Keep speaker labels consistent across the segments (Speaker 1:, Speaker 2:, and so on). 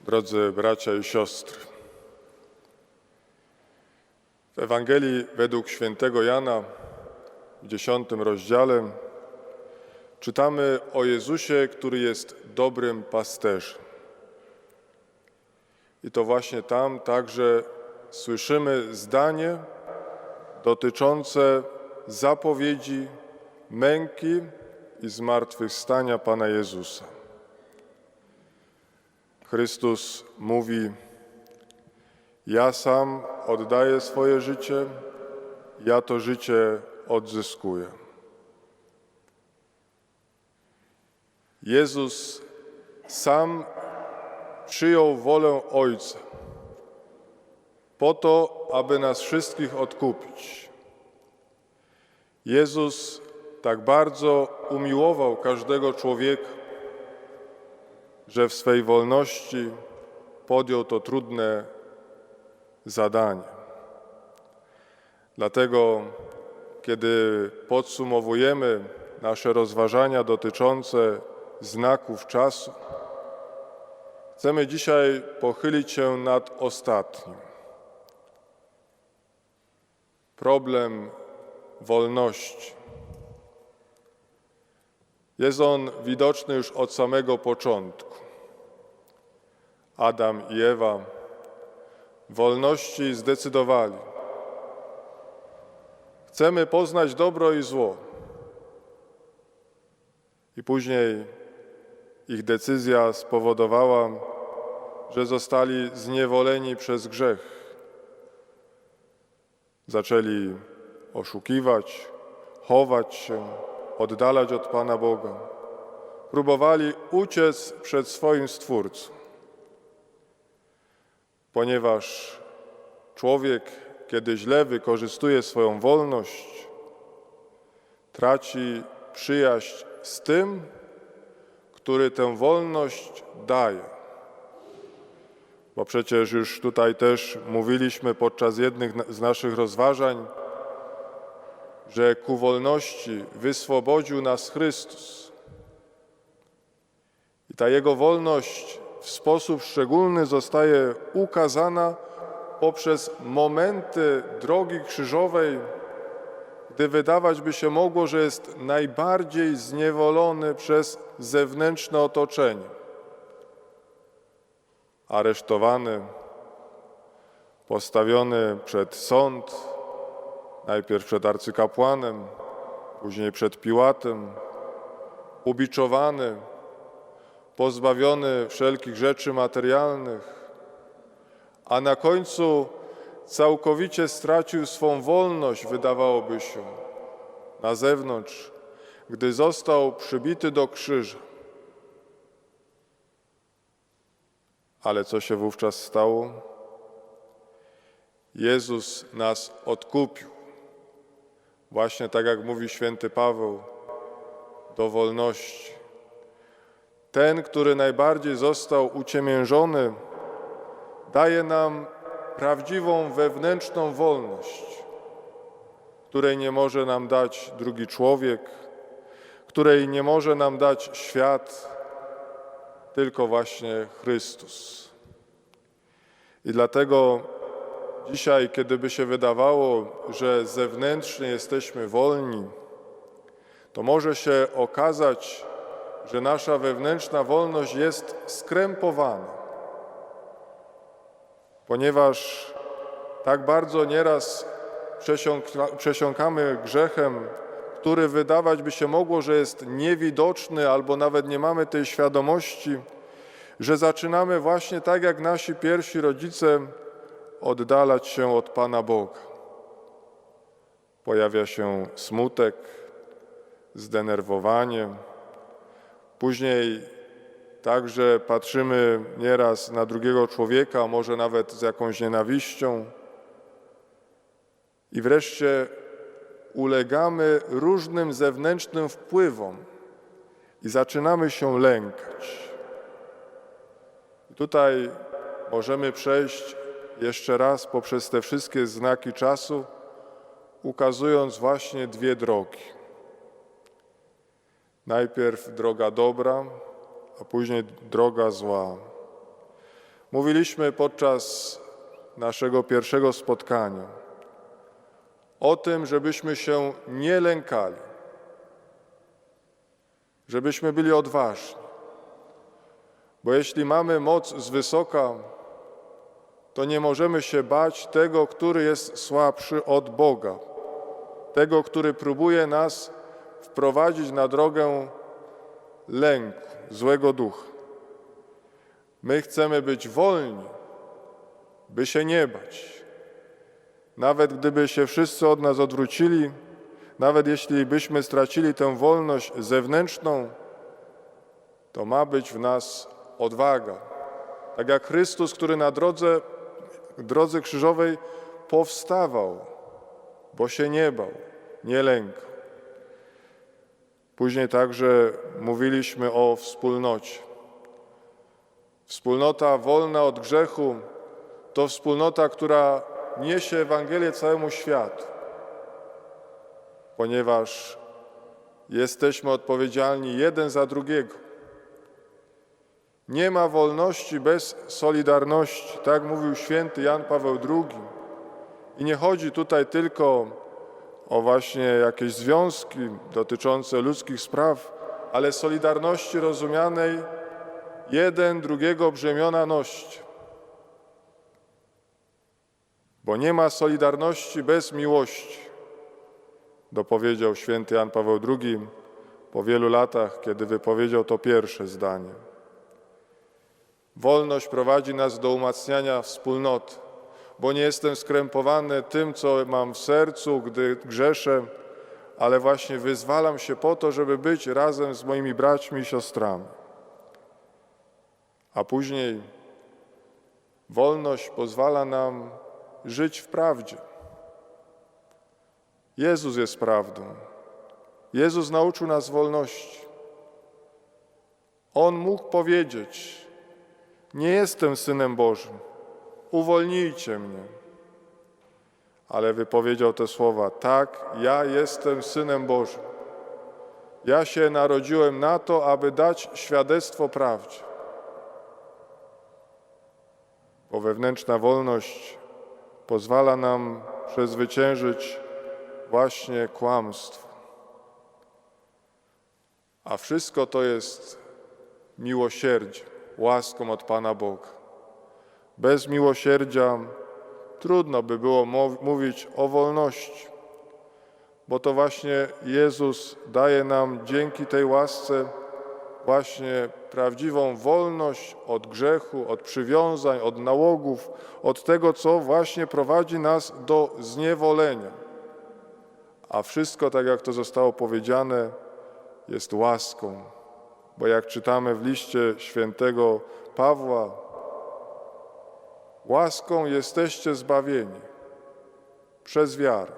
Speaker 1: Drodzy bracia i siostry, w Ewangelii według świętego Jana w dziesiątym rozdziale czytamy o Jezusie, który jest dobrym pasterzem. I to właśnie tam także słyszymy zdanie dotyczące zapowiedzi męki i zmartwychwstania Pana Jezusa. Chrystus mówi: Ja sam oddaję swoje życie, ja to życie odzyskuję. Jezus sam przyjął wolę Ojca po to, aby nas wszystkich odkupić. Jezus tak bardzo umiłował każdego człowieka, że w swej wolności podjął to trudne zadanie. Dlatego, kiedy podsumowujemy nasze rozważania dotyczące znaków czasu, chcemy dzisiaj pochylić się nad ostatnim. Problem wolności. Jest on widoczny już od samego początku. Adam i Ewa wolności zdecydowali. Chcemy poznać dobro i zło. I później ich decyzja spowodowała, że zostali zniewoleni przez grzech. Zaczęli oszukiwać, chować się, oddalać od Pana Boga. Próbowali uciec przed swoim Stwórcą. Ponieważ człowiek, kiedy źle wykorzystuje swoją wolność, traci przyjaźń z tym, który tę wolność daje. Bo przecież już tutaj też mówiliśmy podczas jednych z naszych rozważań, że ku wolności wyswobodził nas Chrystus. I ta Jego wolność w sposób szczególny zostaje ukazana poprzez momenty drogi krzyżowej, gdy wydawać by się mogło, że jest najbardziej zniewolony przez zewnętrzne otoczenie. Aresztowany, postawiony przed sąd, najpierw przed arcykapłanem, później przed Piłatem, ubiczowany, pozbawiony wszelkich rzeczy materialnych, a na końcu całkowicie stracił swą wolność, wydawałoby się, na zewnątrz, gdy został przybity do krzyża. Ale co się wówczas stało? Jezus nas odkupił. Właśnie tak jak mówi święty Paweł, do wolności. Ten, który najbardziej został uciemiężony, daje nam prawdziwą wewnętrzną wolność, której nie może nam dać drugi człowiek, której nie może nam dać świat, tylko właśnie Chrystus. I dlatego dzisiaj, kiedy by się wydawało, że zewnętrznie jesteśmy wolni, to może się okazać, że nasza wewnętrzna wolność jest skrępowana, ponieważ tak bardzo nieraz przesiąka, przesiąkamy grzechem, który wydawać by się mogło, że jest niewidoczny albo nawet nie mamy tej świadomości, że zaczynamy właśnie tak jak nasi pierwsi rodzice oddalać się od Pana Boga. Pojawia się smutek, zdenerwowanie. Później także patrzymy nieraz na drugiego człowieka, może nawet z jakąś nienawiścią. I wreszcie ulegamy różnym zewnętrznym wpływom i zaczynamy się lękać. I tutaj możemy przejść jeszcze raz poprzez te wszystkie znaki czasu, ukazując właśnie dwie drogi. Najpierw droga dobra, a później droga zła. Mówiliśmy podczas naszego pierwszego spotkania o tym, żebyśmy się nie lękali, żebyśmy byli odważni. Bo jeśli mamy moc z wysoka, to nie możemy się bać tego, który jest słabszy od Boga, tego, który próbuje nas wprowadzić na drogę lęku, złego ducha. My chcemy być wolni, by się nie bać. Nawet gdyby się wszyscy od nas odwrócili, nawet jeśli byśmy stracili tę wolność zewnętrzną, to ma być w nas odwaga. Tak jak Chrystus, który na drodze, drodze krzyżowej powstawał, bo się nie bał, nie lękał. Później także mówiliśmy o wspólnocie. Wspólnota wolna od grzechu to wspólnota, która niesie Ewangelię całemu światu, ponieważ jesteśmy odpowiedzialni jeden za drugiego. Nie ma wolności bez solidarności, tak mówił święty Jan Paweł II. I nie chodzi tutaj tylko o właśnie jakieś związki dotyczące ludzkich spraw, ale solidarności rozumianej jeden drugiego brzemiona ność. Bo nie ma solidarności bez miłości, dopowiedział święty Jan Paweł II po wielu latach, kiedy wypowiedział to pierwsze zdanie. Wolność prowadzi nas do umacniania wspólnoty, bo nie jestem skrępowany tym, co mam w sercu, gdy grzeszę, ale właśnie wyzwalam się po to, żeby być razem z moimi braćmi i siostrami. A później wolność pozwala nam żyć w prawdzie. Jezus jest prawdą. Jezus nauczył nas wolności. On mógł powiedzieć: Nie jestem synem Bożym, uwolnijcie mnie. Ale wypowiedział te słowa: Tak, ja jestem synem Bożym. Ja się narodziłem na to, aby dać świadectwo prawdzie. Bo wewnętrzna wolność pozwala nam przezwyciężyć właśnie kłamstwo. A wszystko to jest miłosierdzie, łaską od Pana Boga. Bez miłosierdzia trudno by było mówić o wolności, bo to właśnie Jezus daje nam dzięki tej łasce właśnie prawdziwą wolność od grzechu, od przywiązań, od nałogów, od tego, co właśnie prowadzi nas do zniewolenia. A wszystko, tak jak to zostało powiedziane, jest łaską, bo jak czytamy w liście świętego Pawła, łaską jesteście zbawieni przez wiarę.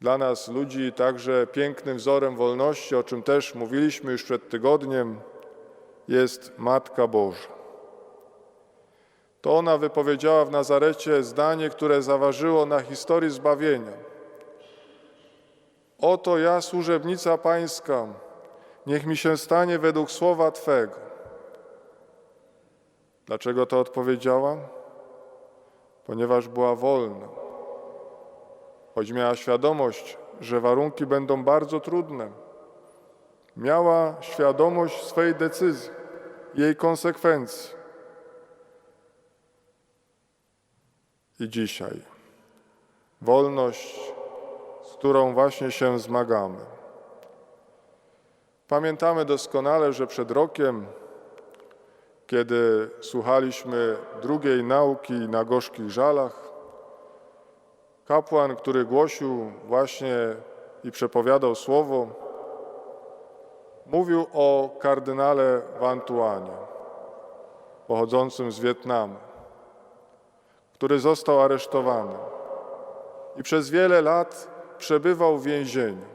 Speaker 1: Dla nas, ludzi, także pięknym wzorem wolności, o czym też mówiliśmy już przed tygodniem, jest Matka Boża. To ona wypowiedziała w Nazarecie zdanie, które zaważyło na historii zbawienia. Oto ja, służebnica Pańska, niech mi się stanie według słowa Twego. Dlaczego to odpowiedziała? Ponieważ była wolna choć miała świadomość, że warunki będą bardzo trudne. Miała świadomość swej decyzji, jej konsekwencji. I dzisiaj wolność, z którą właśnie się zmagamy. Pamiętamy doskonale, że przed rokiem, kiedy słuchaliśmy drugiej nauki na gorzkich żalach, Kapłan, który głosił właśnie i przepowiadał słowo, mówił o kardynale Wantuanie, pochodzącym z Wietnamu, który został aresztowany i przez wiele lat przebywał w więzieniu,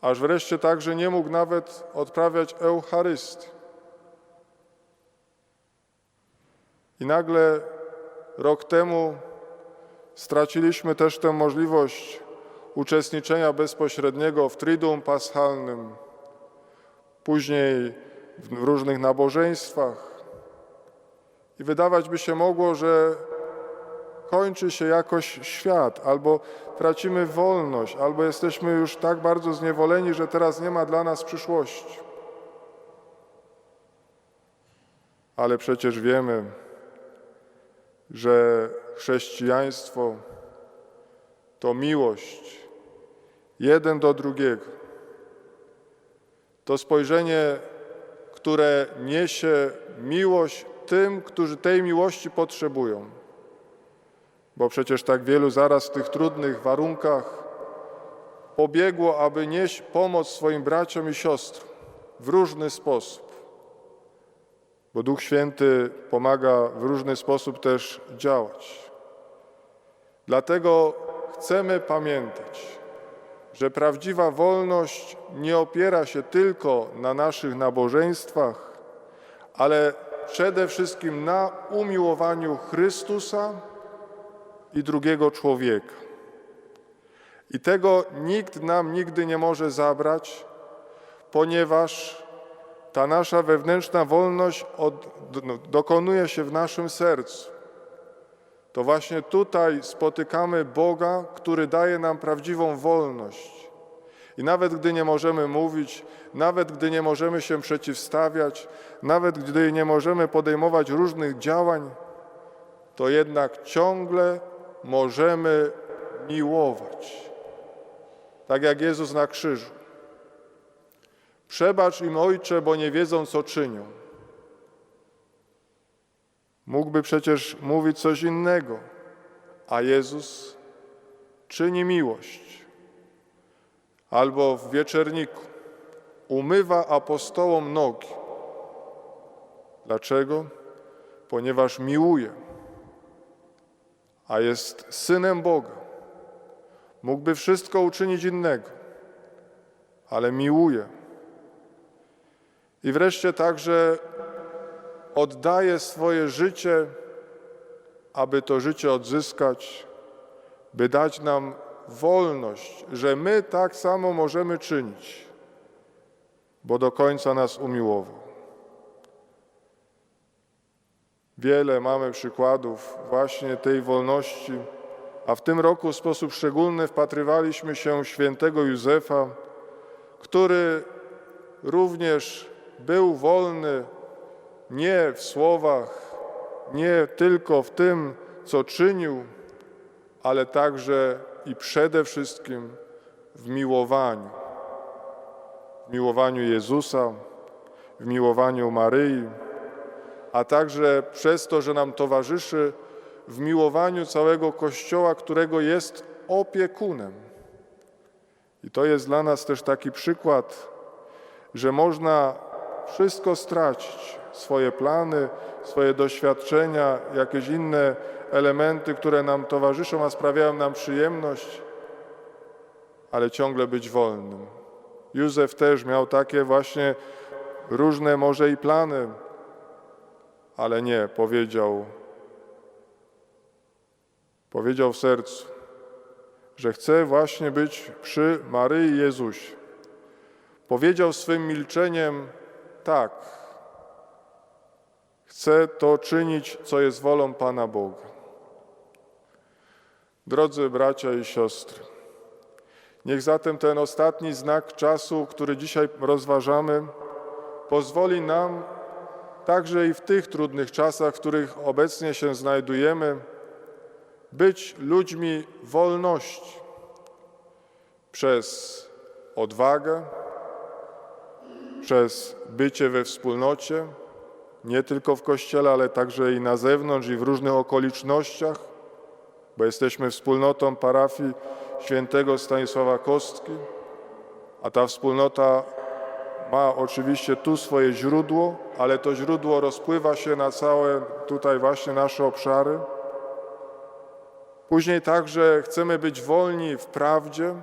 Speaker 1: aż wreszcie także nie mógł nawet odprawiać Eucharystii. I nagle rok temu Straciliśmy też tę możliwość uczestniczenia bezpośredniego w Triduum Paschalnym. Później w różnych nabożeństwach. I wydawać by się mogło, że kończy się jakoś świat, albo tracimy wolność, albo jesteśmy już tak bardzo zniewoleni, że teraz nie ma dla nas przyszłości. Ale przecież wiemy, że chrześcijaństwo to miłość jeden do drugiego. To spojrzenie, które niesie miłość tym, którzy tej miłości potrzebują. Bo przecież tak wielu zaraz w tych trudnych warunkach pobiegło, aby nieść pomoc swoim braciom i siostrom w różny sposób. Bo Duch Święty pomaga w różny sposób też działać. Dlatego chcemy pamiętać, że prawdziwa wolność nie opiera się tylko na naszych nabożeństwach, ale przede wszystkim na umiłowaniu Chrystusa i drugiego człowieka. I tego nikt nam nigdy nie może zabrać, ponieważ ta nasza wewnętrzna wolność od, do, dokonuje się w naszym sercu. To właśnie tutaj spotykamy Boga, który daje nam prawdziwą wolność. I nawet gdy nie możemy mówić, nawet gdy nie możemy się przeciwstawiać, nawet gdy nie możemy podejmować różnych działań, to jednak ciągle możemy miłować. Tak jak Jezus na krzyżu. Przebacz im, Ojcze, bo nie wiedzą, co czynią. Mógłby przecież mówić coś innego, a Jezus czyni miłość. Albo w wieczerniku umywa apostołom nogi. Dlaczego? Ponieważ miłuje, a jest synem Boga. Mógłby wszystko uczynić innego, ale miłuje. I wreszcie także oddaje swoje życie, aby to życie odzyskać, by dać nam wolność, że my tak samo możemy czynić, bo do końca nas umiłował. Wiele mamy przykładów właśnie tej wolności, a w tym roku w sposób szczególny wpatrywaliśmy się świętego Józefa, który również był wolny nie w słowach, nie tylko w tym, co czynił, ale także i przede wszystkim w miłowaniu. W miłowaniu Jezusa, w miłowaniu Maryi, a także przez to, że nam towarzyszy w miłowaniu całego Kościoła, którego jest opiekunem. I to jest dla nas też taki przykład, że można wszystko stracić, swoje plany, swoje doświadczenia, jakieś inne elementy, które nam towarzyszą, a sprawiają nam przyjemność, ale ciągle być wolnym. Józef też miał takie właśnie różne może i plany, ale nie, powiedział, powiedział w sercu, że chce właśnie być przy Maryi Jezusie. Powiedział swym milczeniem tak, chcę to czynić, co jest wolą Pana Boga. Drodzy bracia i siostry, niech zatem ten ostatni znak czasu, który dzisiaj rozważamy, pozwoli nam także i w tych trudnych czasach, w których obecnie się znajdujemy, być ludźmi wolności przez odwagę, przez bycie we wspólnocie, nie tylko w Kościele, ale także i na zewnątrz i w różnych okolicznościach, bo jesteśmy wspólnotą parafii świętego Stanisława Kostki, a ta wspólnota ma oczywiście tu swoje źródło, ale to źródło rozpływa się na całe tutaj właśnie nasze obszary. Później także chcemy być wolni w prawdzie,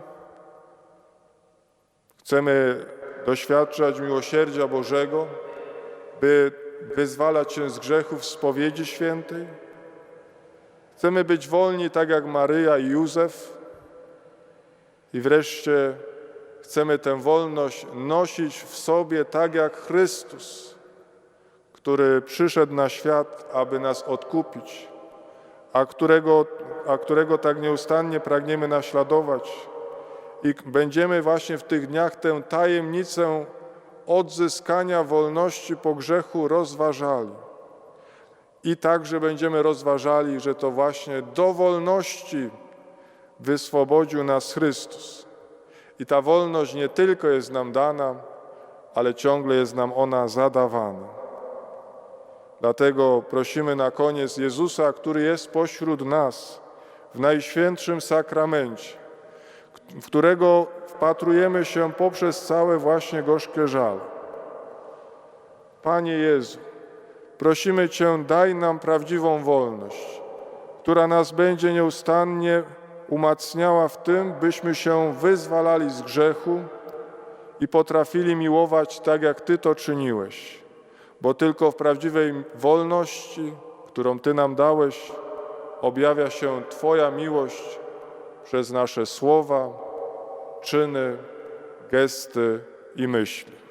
Speaker 1: chcemy doświadczać miłosierdzia Bożego, by wyzwalać się z grzechów spowiedzi świętej. Chcemy być wolni tak jak Maryja i Józef. I wreszcie chcemy tę wolność nosić w sobie tak jak Chrystus, który przyszedł na świat, aby nas odkupić, a którego, a którego tak nieustannie pragniemy naśladować. I będziemy właśnie w tych dniach tę tajemnicę odzyskania wolności po grzechu rozważali. I także będziemy rozważali, że to właśnie do wolności wyswobodził nas Chrystus. I ta wolność nie tylko jest nam dana, ale ciągle jest nam ona zadawana. Dlatego prosimy na koniec Jezusa, który jest pośród nas w Najświętszym Sakramencie, w którego wpatrujemy się poprzez całe właśnie gorzkie żal. Panie Jezu, prosimy Cię, daj nam prawdziwą wolność, która nas będzie nieustannie umacniała w tym, byśmy się wyzwalali z grzechu i potrafili miłować tak, jak Ty to czyniłeś. Bo tylko w prawdziwej wolności, którą Ty nam dałeś, objawia się Twoja miłość przez nasze słowa, czyny, gesty i myśli.